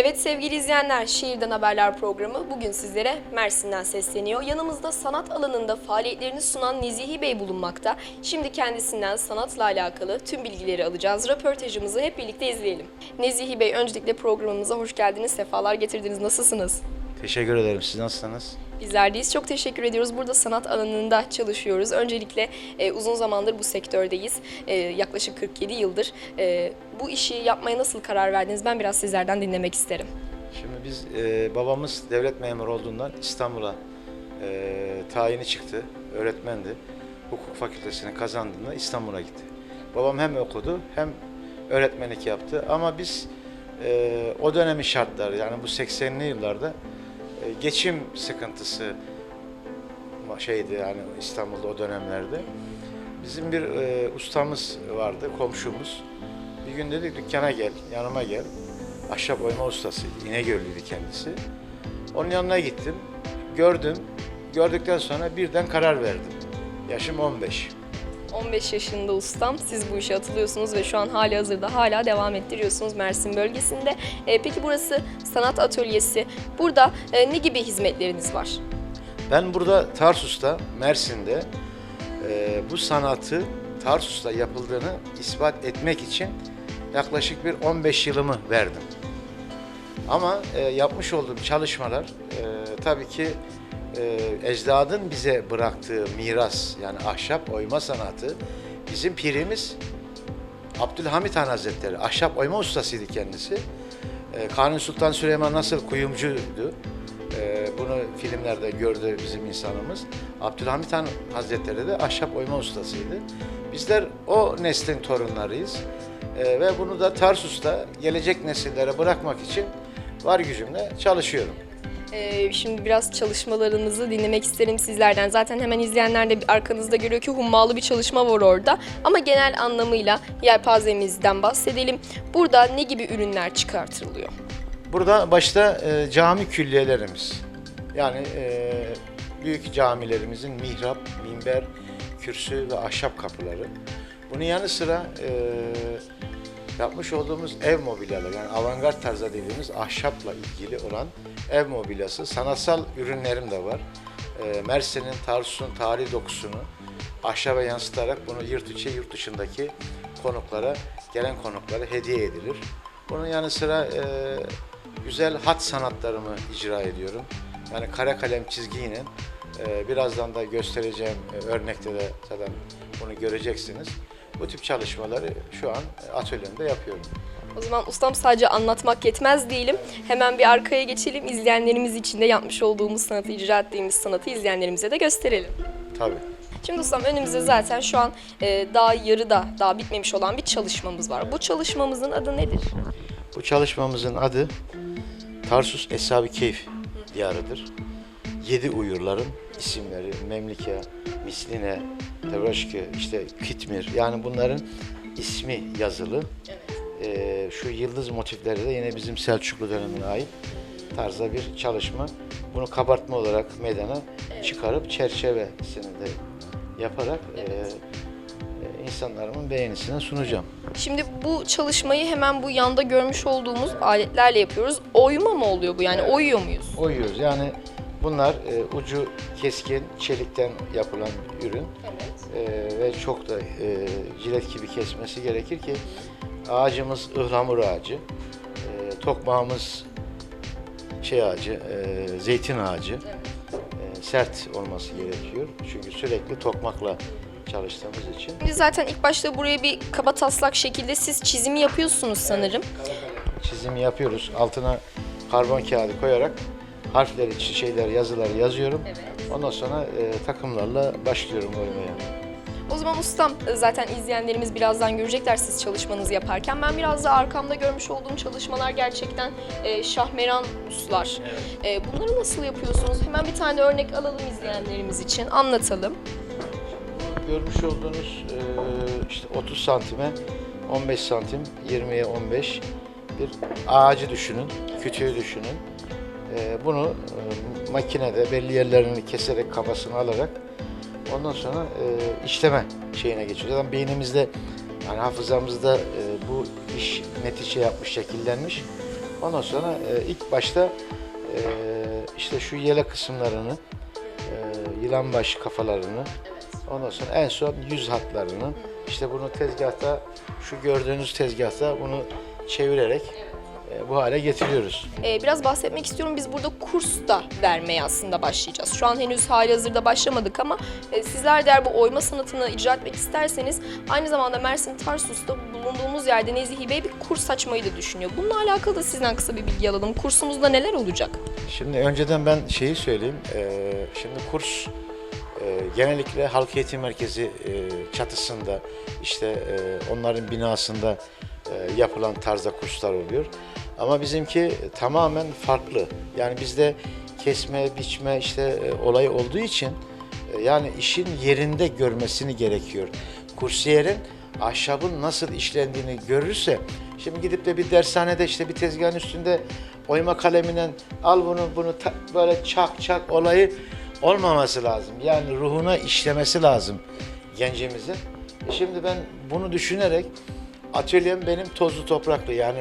Evet sevgili izleyenler, Şehirden Haberler programı bugün sizlere Mersin'den sesleniyor. Yanımızda sanat alanında faaliyetlerini sunan Nezihi Bey bulunmakta. Şimdi kendisinden sanatla alakalı tüm bilgileri alacağız. Röportajımızı hep birlikte izleyelim. Nezihi Bey öncelikle programımıza hoş geldiniz, sefalar getirdiniz. Nasılsınız? Teşekkür ederim. Siz nasılsınız? Bizler deyiz. Çok teşekkür ediyoruz. Burada sanat alanında çalışıyoruz. Öncelikle e, uzun zamandır bu sektördeyiz. E, yaklaşık 47 yıldır. E, bu işi yapmaya nasıl karar verdiniz? Ben biraz sizlerden dinlemek isterim. Şimdi biz e, babamız devlet memuru olduğundan İstanbul'a e, tayini çıktı. Öğretmendi. Hukuk fakültesini kazandığında İstanbul'a gitti. Babam hem okudu hem öğretmenlik yaptı. Ama biz e, o dönemin şartları yani bu 80'li yıllarda geçim sıkıntısı şeydi yani İstanbul'da o dönemlerde. Bizim bir e, ustamız vardı, komşumuz. Bir gün dedi dükkana gel, yanıma gel. Ahşap oyma ustasıydı, İnegöllüydü kendisi. Onun yanına gittim, gördüm. Gördükten sonra birden karar verdim. Yaşım 15. 15 yaşında ustam. Siz bu işe atılıyorsunuz ve şu an hali hazırda hala devam ettiriyorsunuz Mersin bölgesinde. E, peki burası sanat atölyesi. Burada e, ne gibi hizmetleriniz var? Ben burada Tarsus'ta, Mersin'de e, bu sanatı Tarsus'ta yapıldığını ispat etmek için yaklaşık bir 15 yılımı verdim. Ama e, yapmış olduğum çalışmalar e, tabii ki e, ecdadın bize bıraktığı miras yani ahşap oyma sanatı bizim pirimiz Abdülhamit Han Hazretleri ahşap oyma ustasıydı kendisi. E, Kanuni Sultan Süleyman nasıl kuyumcuydu? E, bunu filmlerde gördü bizim insanımız. Abdülhamit Han Hazretleri de ahşap oyma ustasıydı. Bizler o neslin torunlarıyız. E, ve bunu da Tarsus'ta gelecek nesillere bırakmak için var gücümle çalışıyorum. Ee, şimdi biraz çalışmalarınızı dinlemek isterim sizlerden. Zaten hemen izleyenler de arkanızda görüyor ki hummalı bir çalışma var orada. Ama genel anlamıyla yelpazemizden bahsedelim. Burada ne gibi ürünler çıkartılıyor? Burada başta e, cami külliyelerimiz. Yani e, büyük camilerimizin mihrap, minber, kürsü ve ahşap kapıları. Bunun yanı sıra e, yapmış olduğumuz ev mobilyaları yani avantgard tarzda dediğimiz ahşapla ilgili olan ev mobilyası, sanatsal ürünlerim de var. E, Mersin'in, Tarsus'un tarihi dokusunu ahşaba yansıtarak bunu yurt içi, yurt dışındaki konuklara, gelen konuklara hediye edilir. Bunun yanı sıra e, güzel hat sanatlarımı icra ediyorum. Yani kara kalem çizgiyle e, birazdan da göstereceğim e, örnekte de zaten bunu göreceksiniz. Bu tip çalışmaları şu an atölyemde yapıyorum. O zaman ustam sadece anlatmak yetmez diyelim. Hemen bir arkaya geçelim. İzleyenlerimiz için de yapmış olduğumuz sanatı, icra ettiğimiz sanatı izleyenlerimize de gösterelim. Tabii. Şimdi ustam önümüzde zaten şu an e, daha yarıda, daha bitmemiş olan bir çalışmamız var. Bu çalışmamızın adı nedir? Bu çalışmamızın adı Tarsus Eshab-ı Keyf diyarıdır. Yedi uyurların isimleri Memlike, Misline, Devraşkı, işte Kitmir yani bunların ismi yazılı. Ee, şu yıldız motifleri de yine bizim Selçuklu dönemine ait tarzda bir çalışma. Bunu kabartma olarak meydana çıkarıp çerçevesini de yaparak e, e, insanlarımın beğenisine sunacağım. Şimdi bu çalışmayı hemen bu yanda görmüş olduğumuz aletlerle yapıyoruz. Oyma mı oluyor bu yani? Oyuyor muyuz? oyuyoruz. Yani bunlar e, ucu keskin çelikten yapılan ürün Evet. E, ve çok da e, jilet gibi kesmesi gerekir ki ağacımız ıhlamur ağacı, e, tokmağımız şey ağacı, e, zeytin ağacı E, sert olması gerekiyor. Çünkü sürekli tokmakla çalıştığımız için. Şimdi zaten ilk başta buraya bir kaba taslak şekilde siz çizimi yapıyorsunuz sanırım. çizimi yapıyoruz. Altına karbon kağıdı koyarak harfleri, şeyler, yazıları yazıyorum. Evet. Ondan sonra e, takımlarla başlıyorum oynamaya. O zaman ustam e, zaten izleyenlerimiz birazdan görecekler siz çalışmanızı yaparken. Ben biraz da arkamda görmüş olduğum çalışmalar gerçekten e, şahmeran uslar. E, bunları nasıl yapıyorsunuz? Hemen bir tane örnek alalım izleyenlerimiz için. Anlatalım. Görmüş olduğunuz e, işte 30 santime 15 santim, 20'ye 15 bir ağacı düşünün, kütüğü düşünün. E, bunu e, makinede belli yerlerini keserek kafasını alarak ondan sonra e, işleme şeyine geçiyor. Zaten beynimizde yani hafızamızda e, bu iş netice yapmış, şekillenmiş. Ondan sonra ilk başta işte şu yele kısımlarını, yılan başı kafalarını, ondan sonra en son yüz hatlarını, işte bunu tezgahta, şu gördüğünüz tezgahta bunu çevirerek bu hale getiriyoruz. Ee, biraz bahsetmek istiyorum. Biz burada kurs da vermeye aslında başlayacağız. Şu an henüz hali hazırda başlamadık ama e, sizler de eğer bu oyma sanatını icra etmek isterseniz aynı zamanda Mersin Tarsus'ta bulunduğumuz yerde Nezihi Bey bir kurs açmayı da düşünüyor. Bununla alakalı da sizden kısa bir bilgi alalım. Kursumuzda neler olacak? Şimdi önceden ben şeyi söyleyeyim. Ee, şimdi kurs e, genellikle halk eğitim merkezi e, çatısında işte e, onların binasında yapılan tarzda kurslar oluyor. Ama bizimki tamamen farklı. Yani bizde kesme, biçme işte e, olay olduğu için e, yani işin yerinde görmesini gerekiyor. Kursiyerin ahşabın nasıl işlendiğini görürse, şimdi gidip de bir dershanede işte bir tezgahın üstünde oyma kaleminden al bunu bunu böyle çak çak olayı olmaması lazım. Yani ruhuna işlemesi lazım gencimizin. E Şimdi ben bunu düşünerek atölyem benim tozlu topraklı yani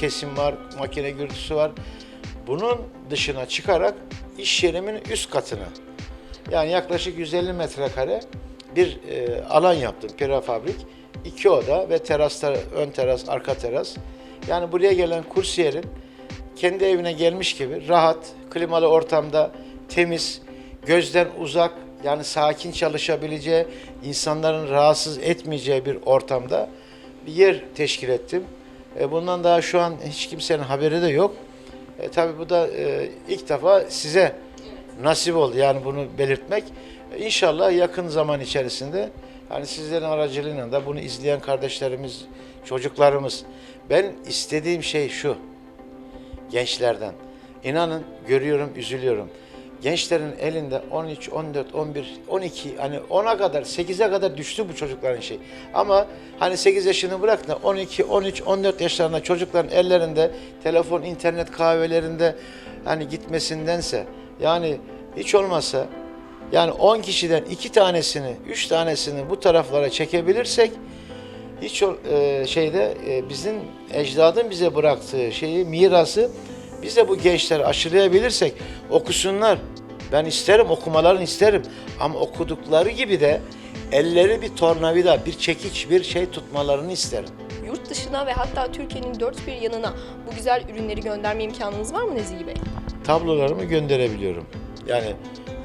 kesim var, makine gürültüsü var. Bunun dışına çıkarak iş yerimin üst katına yani yaklaşık 150 metrekare bir e, alan yaptım prefabrik. iki oda ve teraslar, ön teras, arka teras. Yani buraya gelen kursiyerin kendi evine gelmiş gibi rahat, klimalı ortamda, temiz, gözden uzak, yani sakin çalışabileceği, insanların rahatsız etmeyeceği bir ortamda bir yer teşkil ettim. E, bundan daha şu an hiç kimsenin haberi de yok. E, tabii bu da e, ilk defa size nasip oldu yani bunu belirtmek. E, İnşallah yakın zaman içerisinde hani sizlerin aracılığıyla da bunu izleyen kardeşlerimiz, çocuklarımız. Ben istediğim şey şu gençlerden. İnanın görüyorum, üzülüyorum. Gençlerin elinde 13, 14, 11, 12 hani 10'a kadar, 8'e kadar düştü bu çocukların şey. Ama hani 8 yaşını bırak da 12, 13, 14 yaşlarında çocukların ellerinde telefon, internet kahvelerinde hani gitmesindense yani hiç olmazsa yani 10 kişiden 2 tanesini, 3 tanesini bu taraflara çekebilirsek hiç e, şeyde e, bizim ecdadın bize bıraktığı şeyi, mirası biz de bu gençleri aşılayabilirsek okusunlar. Ben isterim, okumalarını isterim. Ama okudukları gibi de elleri bir tornavida, bir çekiç, bir şey tutmalarını isterim. Yurt dışına ve hatta Türkiye'nin dört bir yanına bu güzel ürünleri gönderme imkanınız var mı Nezihi Bey? tablolarımı gönderebiliyorum. Yani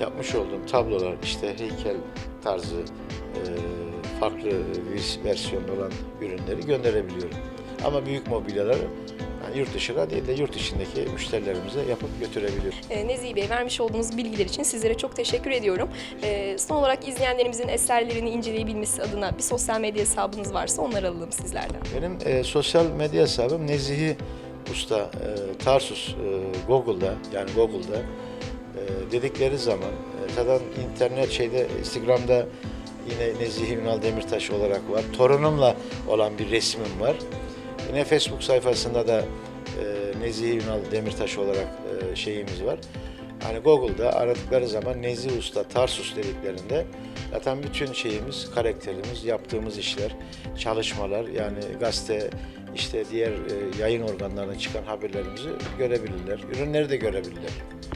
yapmış olduğum tablolar işte heykel tarzı e, farklı versiyonda olan ürünleri gönderebiliyorum. Ama büyük mobilyaları yurt dışına değil de yurt içindeki müşterilerimize yapıp götürebiliyorum. Ee, Nezihi Bey vermiş olduğunuz bilgiler için sizlere çok teşekkür ediyorum. Ee, son olarak izleyenlerimizin eserlerini inceleyebilmesi adına bir sosyal medya hesabınız varsa onları alalım sizlerden. Benim e, sosyal medya hesabım Nezihi Usta e, Tarsus e, Google'da yani Google'da e, dedikleri zaman e, zaten internet şeyde Instagram'da yine Nezihi Ünal Demirtaş olarak var. Torunumla olan bir resmim var. Yine Facebook sayfasında da e, Nezihi Ünal Demirtaş olarak e, şeyimiz var. Hani Google'da aradıkları zaman Nezih Usta Tarsus dediklerinde zaten bütün şeyimiz, karakterimiz, yaptığımız işler, çalışmalar yani gazete işte diğer e, yayın organlarına çıkan haberlerimizi görebilirler. Ürünleri de görebilirler.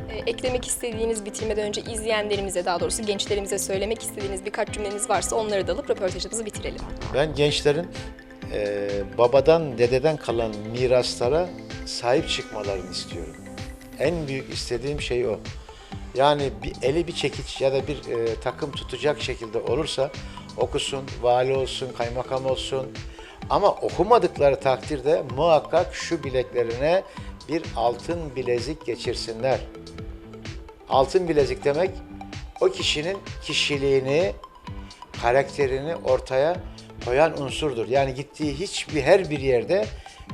Ee, eklemek istediğiniz bitirmeden önce izleyenlerimize daha doğrusu gençlerimize söylemek istediğiniz birkaç cümleniz varsa onları da alıp röportajımızı bitirelim. Ben gençlerin e, babadan, dededen kalan miraslara sahip çıkmalarını istiyorum. En büyük istediğim şey o. Yani bir eli bir çekiç ya da bir e, takım tutacak şekilde olursa okusun, vali olsun, kaymakam olsun. Ama okumadıkları takdirde muhakkak şu bileklerine bir altın bilezik geçirsinler. Altın bilezik demek o kişinin kişiliğini, karakterini ortaya koyan unsurdur. Yani gittiği hiçbir her bir yerde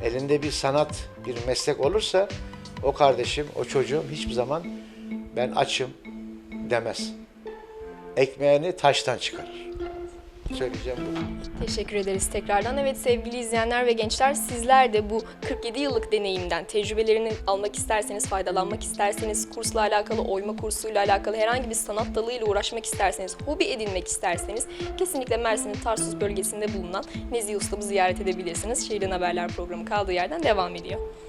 elinde bir sanat, bir meslek olursa o kardeşim, o çocuğum hiçbir zaman ben açım demez. Ekmeğini taştan çıkarır. Söyleyeceğim bu. Teşekkür ederiz tekrardan. Evet sevgili izleyenler ve gençler sizler de bu 47 yıllık deneyimden tecrübelerini almak isterseniz, faydalanmak isterseniz, kursla alakalı, oyma kursuyla alakalı herhangi bir sanat dalıyla uğraşmak isterseniz, hobi edinmek isterseniz kesinlikle Mersin'in Tarsus bölgesinde bulunan Nezih Ustam'ı ziyaret edebilirsiniz. Şehirden Haberler programı kaldığı yerden devam ediyor.